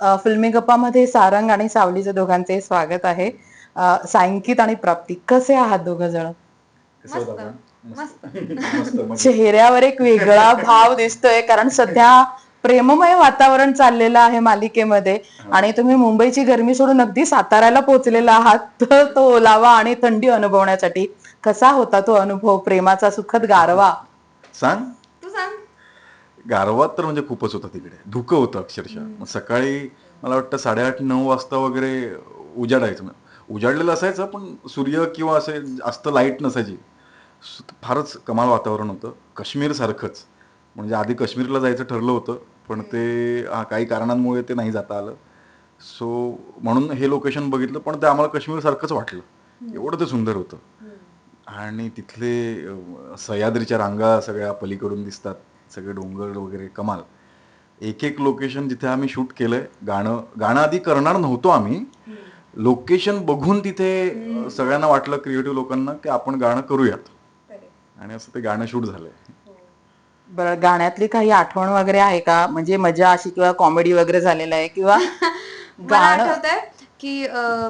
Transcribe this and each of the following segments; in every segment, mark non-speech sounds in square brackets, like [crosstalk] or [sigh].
अ, फिल्मी गप्पामध्ये सारंग आणि सावलीचे दोघांचे स्वागत आहे. सायंकित आणि प्राप्ती कसे आहात दोघ जण? चेहऱ्यावर एक वेगळा भाव दिसतोय कारण सध्या प्रेममय वातावरण चाललेलं आहे मालिकेमध्ये. आणि तुम्ही मुंबईची गरमी सोडून अगदी साताऱ्याला पोहोचलेला आहात तर तो ओलावा आणि थंडी अनुभवण्यासाठी कसा होता तो अनुभव प्रेमाचा सुखद गारवा? सांग. गारवा तर म्हणजे खूपच होता तिकडे. धुकं होतं अक्षरशः. मग सकाळी मला वाटतं साडेआठ नऊ वाजता वगैरे उजाडायचं. उजाडलेलं असायचं पण सूर्य किंवा असे जास्त लाइट नसायची. फारच कमाल वातावरण होतं. काश्मीर सारखंच म्हणजे आधी काश्मीरला जायचं ठरलं होतं पण ते काही कारणांमुळे ते नाही जाता आलं. सो म्हणून हे लोकेशन बघितलं पण ते आम्हाला काश्मीर सारखंच वाटलं एवढं ते सुंदर होतं. आणि तिथले सह्याद्रीच्या रांगा सगळ्या पलीकडून दिसतात. सगळे डोंगर वगैरे कमाल. एक एक लोकेशन जिथे आम्ही शूट केलंय गाणं गाणं आधी करणार नव्हतो आम्ही. लोकेशन बघून तिथे सगळ्यांना वाटलं क्रिएटिव्ह लोकांना की आपण गाणं करूयात. आणि असं ते गाणं शूट झालंय. बरं गाण्यातली काही आठवण वगैरे आहे का? म्हणजे मजा अशी किंवा कॉमेडी वगैरे झालेलं आहे किंवा [laughs] गाणं आठवतंय की अं,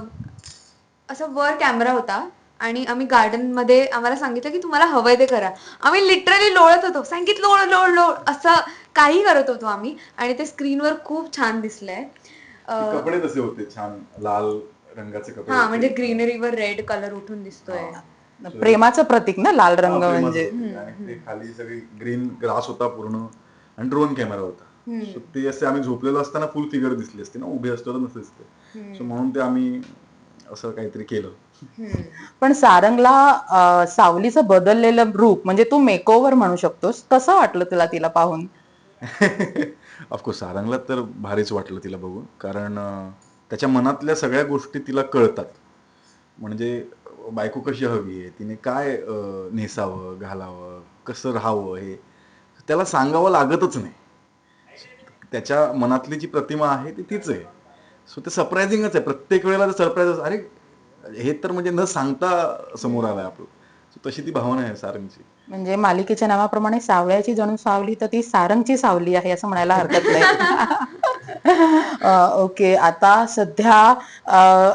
असं वर कॅमेरा होता. आणि आम्ही गार्डनमध्ये आम्हाला सांगितलं की तुम्हाला हवंय ते करा. आम्ही लिटरली लोळत होतो. सांगितलं लोळ लोळ लोळ असं काही करत होतो आम्ही. आणि ते स्क्रीनवर खूप छान दिसलंय. कपडे तसे होते छान लाल रंगाचे कपडे हा. म्हणजे ग्रीनरीवर रेड कलर उठून दिसतोय. प्रेमाचं प्रतीक ना लाल रंग म्हणजे. खाली सगळी ग्रीन ग्रास होता पूर्ण. आणि ड्रोन कॅमेरा होता. So ते असे आम्ही झोपलेलो असताना फुल फिगर दिसली असते ना उभे असतो तर नसते दिसते. सो म्हणून ते आम्ही असं काहीतरी केलं. पण सारंगला सावलीचं बदललेलं रूप म्हणजे तू मेकओव्हर म्हणू शकतोस. कसं वाटलं तुला तिला पाहून? [laughs] ऑफकोर्स सारंगला तर भारीच वाटलं तिला बघून. कारण त्याच्या मनातल्या सगळ्या गोष्टी तिला कळतात. म्हणजे बायको कशी हवी आहे? तिने काय नेसावं घालावं? कसं राहावं हे? त्याला सांगावं लागतच नाही. त्याच्या मनातली जी प्रतिमा आहे ती तीच आहे. सो ते सरप्रायझिंगच आहे. प्रत्येक वेळेला ते सरप्राईज अरे हे तर म्हणजे न सांगता समोर आलंय आपलं. तशी ती भावना आहे सारंगची. म्हणजे मालिकेच्या नावाप्रमाणे सावळ्याची जणू सावली तर ती सारंगची सावली आहे असं म्हणायला हरकत नाही. ओके. आता सध्या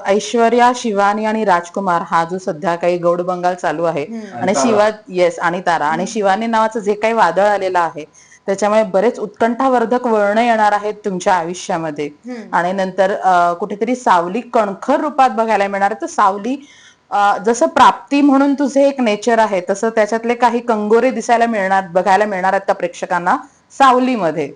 ऐश्वर्या शिवानी आणि राजकुमार हा जो सध्या काही गौड बंगाल चालू आहे. आणि शिवा येस आणि तारा. आणि शिवानी नावाचं जे काही वादळ आलेलं आहे त्याच्यामुळे बरेच उत्कंठावर्धक वळण येणार आहेत तुमच्या आयुष्यामध्ये. आणि नंतर अ, कुठेतरी सावली कणखर रूपात बघायला मिळणार आहे. तर सावली अ, जसं प्राप्ती म्हणून तुझे एक नेचर आहे तसं त्याच्यातले काही कंगोरे दिसायला मिळणार बघायला मिळणार आहेत का प्रेक्षकांना सावलीमध्ये.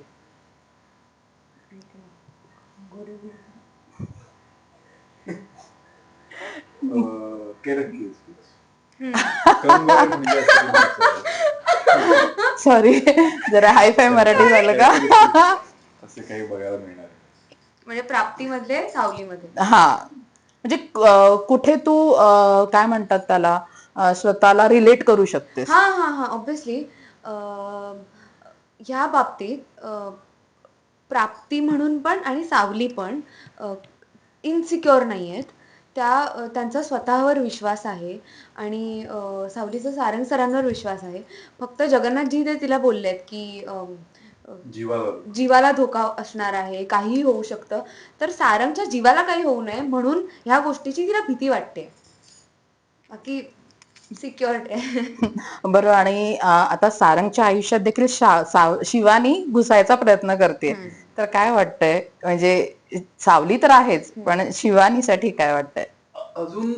[laughs] सॉरी जरा हाय फाय मराठी झालं का? [laughs] असे काही बघायला मिळणार. म्हणजे प्राप्तीमधले सावलीमध्ये हा. म्हणजे कुठे तू अ, काय म्हणतात त्याला अ, स्वतःला रिलेट करू शकतेस? हा हा हा. ऑब्विसली ह्या बाबतीत अं, प्राप्ती म्हणून पण आणि सावली पण इनसिक्युअर नाही आहेत त्या त्यांचा स्वतःवर विश्वास आहे आणि अं, सावलीचा सारंग सरांवर विश्वास आहे. फक्त जगन्नाथजी ते तिला बोललेत की जीवाला जीवाला धोका असणार आहे काहीही होऊ शकतं. तर सारंगच्या जीवाला काही होऊ नये म्हणून ह्या गोष्टीची तिला भीती वाटते. बाकी सिक्युअर्ड आहे. [laughs] बरं आणि आता सारंगच्या आयुष्यात देखील शिवानी घुसायचा प्रयत्न करते तर काय वाटतंय? म्हणजे सावली तर आहेच पण शिवानीसाठी काय वाटतंय? अजून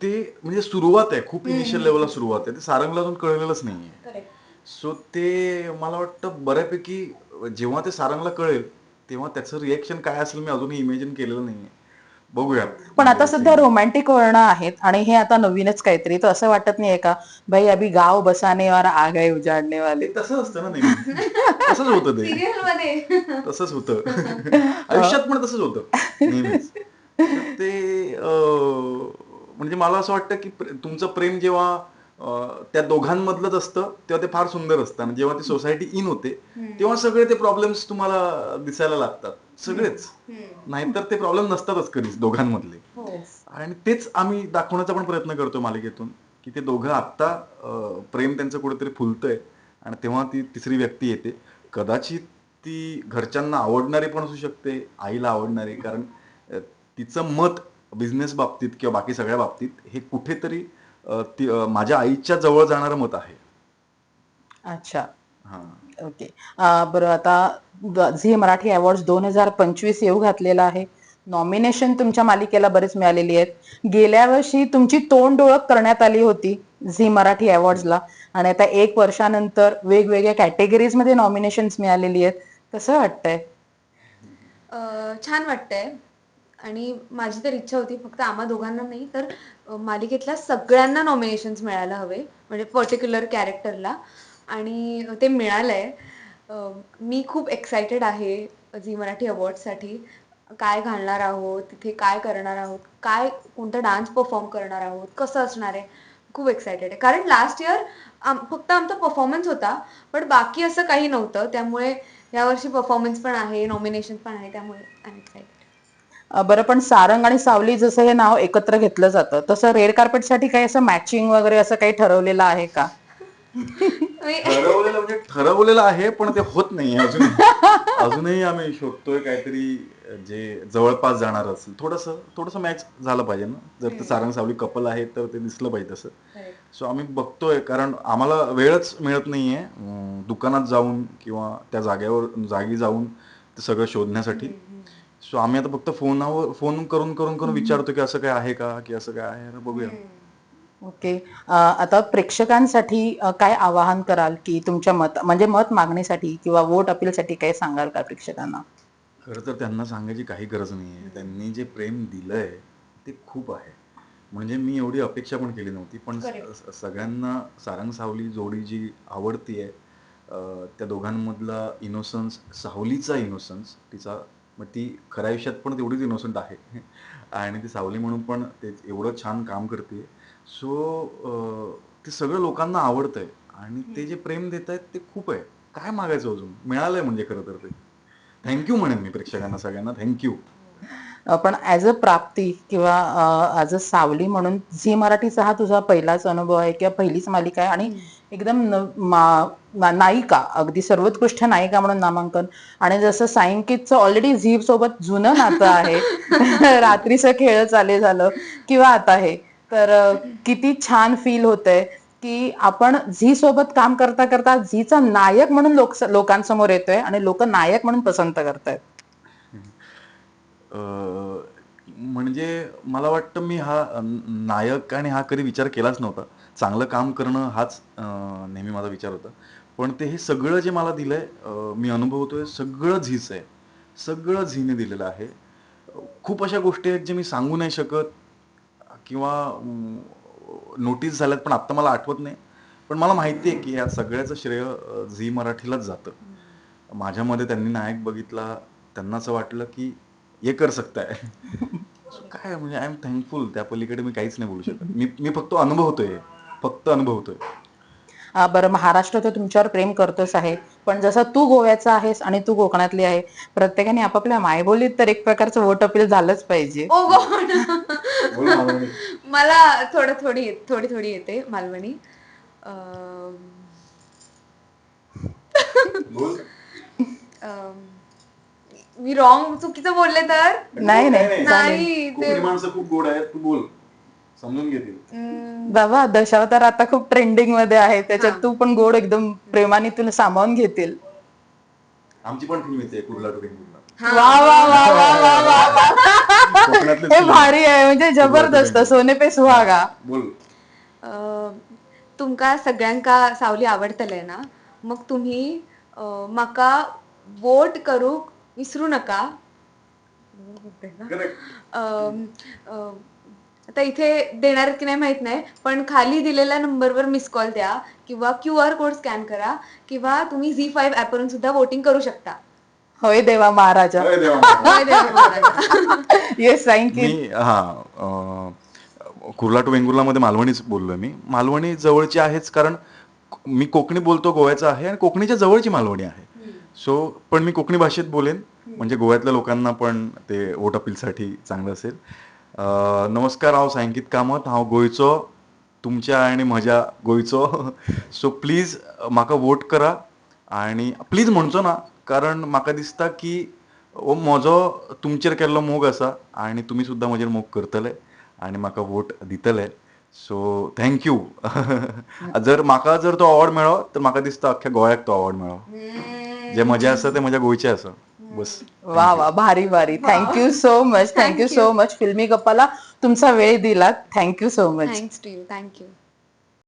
ते म्हणजे सुरुवात आहे खूप इनिशियल लेवलला सुरुवात आहे. ते सारंगला अजून कळलेलंच नाहीये. सो ते मला वाटतं बऱ्यापैकी जेव्हा ते सारंगला कळेल तेव्हा त्याचं रिएक्शन काय असेल मी अजूनही इमॅजिन केलेलं नाहीये. बघूया. पण आता सध्या रोमॅन्टिक वळण आहेत आणि हे आता नवीनच काहीतरी. तर असं वाटत नाहीये का भाई अभी गाव बसाने और आ गए उजाडने वाले तसं असतं ना नेहमी. तसंच होतं ते. सिरियलमध्ये तसंच होतं. आयुष्यात पण तसंच होतं नेहमीच. तर ते अं, म्हणजे मला असं वाटतं की प्रे- तुमचं प्रेम जेव्हा अं, त्या दोघांमधलंच असतं तेव्हा ते फार सुंदर असतं. आणि जेव्हा ती सोसायटी इन होते तेव्हा सगळे ते प्रॉब्लेम्स तुम्हाला दिसायला लागतात. सगळेच. नाहीतर ते प्रॉब्लेम नसतातच कधीच दोघांमधले. आणि तेच आम्ही दाखवण्याचा पण प्रयत्न करतो मालिकेतून की ते दोघं आत्ता प्रेम त्यांचं कुठेतरी फुलतंय आणि तेव्हा ती तिसरी व्यक्ती येते. कदाचित ती घरच्यांना आवडणारी पण असू शकते आईला आवडणारी कारण तिचं मत बिझनेस बाबतीत किंवा बाकी सगळ्या बाबतीत हे कुठेतरी माझ्या आईच्या जवळ जाणारं मत आहे. अच्छा. हा. ओके. अं, बरं आता झी मराठी अवॉर्ड दोन हजार पंचवीस येऊ घातलेला आहे. नॉमिनेशन तुमच्या मालिकेला बरेच मिळालेली आहेत. गेल्या वर्षी तुमची तोंड ओळख करण्यात आली होती झी मराठी अवॉर्ड्सला आणि आता एक वर्षानंतर वेगवेगळ्या कॅटेगरीजमध्ये नॉमिनेशन मिळालेली आहेत. कसं वाटतंय? छान वाटतंय. आणि माझी तर इच्छा होती फक्त आम्हा दोघांना नाही तर मालिकेतल्या सगळ्यांना नॉमिनेशन्स मिळायला हवे म्हणजे पर्टिक्युलर कॅरेक्टरला आणि ते मिळालंय. मी खूप एक्सायटेड आहे झी मराठी अवॉर्डसाठी काय घालणार आहोत तिथे काय करणार आहोत काय कोणता डान्स परफॉर्म करणार आहोत कसं असणार आहे खूप एक्सायटेड आहे. कारण लास्ट इयर फक्त आमचा परफॉर्मन्स होता पण बाकी असं काही नव्हतं. त्यामुळे यावर्षी परफॉर्मन्स पण आहे नॉमिनेशन पण आहे त्यामुळे आय एम एक्सायटेड बरं पण सारंग आणि सावली जसं हे नाव एकत्र घेतलं जातं तसं रेड कार्पेटसाठी काही असं मॅचिंग वगैरे असं काही ठरवलेलं आहे का? [laughs] ठरवलेलं आहे पण ते होत नाही अजून [laughs] अजूनही. आम्ही शोधतोय काहीतरी जे जवळपास जाणार असेल. थोडस थोडस मॅच झालं पाहिजे ना. जर ते सारंग सावली कपल आहे तर ते दिसलं पाहिजे तसं. सो आम्ही बघतोय कारण आम्हाला वेळच मिळत नाहीये दुकानात जाऊन किंवा त्या जागेवर जागी जाऊन ते सगळं शोधण्यासाठी. सो आम्ही आता फक्त फोनावर फोन करून करून करून विचारतो की असं काय आहे का की असं काय आहे? बघूया. ओके. अं, आता प्रेक्षकांसाठी अं, काय आवाहन कराल की तुमच्या मत म्हणजे मत मागणीसाठी किंवा वोट अपीलसाठी काय सांगाल का प्रेक्षकांना? खरं तर त्यांना सांगायची काही गरज नाही आहे. त्यांनी जे प्रेम दिलंय ते खूप आहे. म्हणजे मी एवढी अपेक्षा पण केली नव्हती पण Correct. स- सगळ्यांना सारंग सावली जोडी जी आवडती आहे त्या दोघांमधला इनोसन्स सावलीचा इनोसन्स तिचा मग ती खऱ्या आयुष्यात पण तेवढीच इनोसंट आहे. [laughs] आणि ती सावली म्हणून पण ते एवढं छान काम करते. सो ते सगळं लोकांना आवडतंय आणि ते जे प्रेम देत आहेत ते खूप आहे. काय मागायचं अजून? मिळालंय म्हणजे खरं तर ते. थँक्यू म्हणेन मी प्रेक्षकांना सगळ्यांना. थँक्यू पण ऍज अ प्राप्ती किंवा ऍज अ सावली म्हणून झी मराठीचा हा तुझा पहिलाच अनुभव आहे किंवा पहिलीच मालिका आहे आणि एकदम नायिका अगदी सर्वोत्कृष्ट नायिका म्हणून नामांकन. आणि जसं सायंकितचं ऑलरेडी झी सोबत जुनं नातं आहे. [laughs] रात्रीचं खेळ चाले झालं किंवा आता हे. तर किती छान फील होतंय की आपण झी सोबत काम करता करता झीचा नायक म्हणून लोक लोकांसमोर येतोय आणि लोक नायक म्हणून पसंत करतायत. अं, म्हणजे मला वाटतं मी हा अं, नायक आणि हा कधी विचार केलाच नव्हता. चांगलं काम करणं हाच अं, नेहमी माझा विचार होता. पण ते हे सगळं जे मला दिलंय अं, मी अनुभवतोय सगळं झीच आहे. सगळं झीने दिलेलं आहे. खूप अशा गोष्टी आहेत जे मी सांगू नाही शकत. किंवा नोटीस झाल्यात पण आत्ता मला आठवत नाही. पण मला माहिती आहे की या सगळ्याचं श्रेय झी मराठीलाच जातं. माझ्यामध्ये त्यांनी नायक बघितला त्यांना असं वाटलं की हे कर सकताय. [laughs] काय म्हणजे आय एम थँकफुल त्या पलीकडे मी काहीच नाही बोलू शकत. मी मी फक्त अनुभवतोय. फक्त अनुभवतोय. बरं महाराष्ट्र तर तुमच्यावर प्रेम करतोच आहे पण जसं तू गोव्याचा आहेस आणि तू कोकणातली आहे प्रत्येकाने आपापल्या मायबोलीत तर एक प्रकारचं वोट अपील झालंच पाहिजे ओ गॉड. मला थोडं थोडी थोडी थोडी येते मालवणी अं, बोल. अं, मी रॉंग चुकीचं बोलले तर नाही नाही नाही, चालेल. ते- माणसं खूप गोड आहेत तू बोल समजून घेतील. बाबा दशावतार आता खूप ट्रेंडिंगमध्ये आहे. त्याच्यात तू पण गोड एकदम प्रेमाने तुला सामावून घेतील. आमची पण फिल्म येते कुर्ला टू वा वा वा वा वा वा. हे. भारी आहे म्हणजे जबरदस्त. सोने पे सुहागा. बोल. अं, तुमका सगळ्यांका सावली आवडतले ना? मग तुम्ही माका वोट करूक विसरू नका. आता इथे देणार की नाही माहीत नाही पण खाली दिलेल्या नंबरवर मिस कॉल द्या किंवा क्यू आर कोड स्कॅन करा किंवा तुम्ही झी फाईव्ह ॲपवरून सुद्धा वोटिंग करू शकता. होय देवा महाराजा. अरे देवा. [laughs] देवा महाराजा. येस थँक्यू मी हा अं, कुर्ला टू वेंगुर्लामध्ये मालवणीच बोललोय मी. मालवणी जवळची आहेच कारण मी कोकणी बोलतो गोव्याचा आहे आणि कोकणीच्या जवळची मालवणी आहे. सो पण मी कोकणी भाषेत बोलेन. म्हणजे गोव्यातल्या लोकांना पण ते वोट अपीलसाठी चांगलं असेल. नमस्कार हांव सांगीत कामत हांव गोंयचो तुमच्या आणि म्हज्या गोंयचो सो प्लीज म्हाका वोट करा आणि प्लीज म्हणचो ना कारण म्हाका दिसता की हो म्हजो तुमचेर केल्लो मोग आसा आनी तुमी सुद्दां म्हजेर मोग करतले आनी म्हाका वोट दितले. सो थँक्यू [laughs] जर म्हाका जर तो अवॉर्ड मेळ्ळो तर म्हाका दिसता अख्ख्या गोंयाक तो अवॉर्ड मेळ्ळो जे म्हजें आसा तें म्हज्या गोंयचें आसा. बस. वा वा भारी भारी. Thank you so much thank you so much फिल्मी गप्पाला तुमचा वेळ दिलात. Thank you so much thanks to you thank you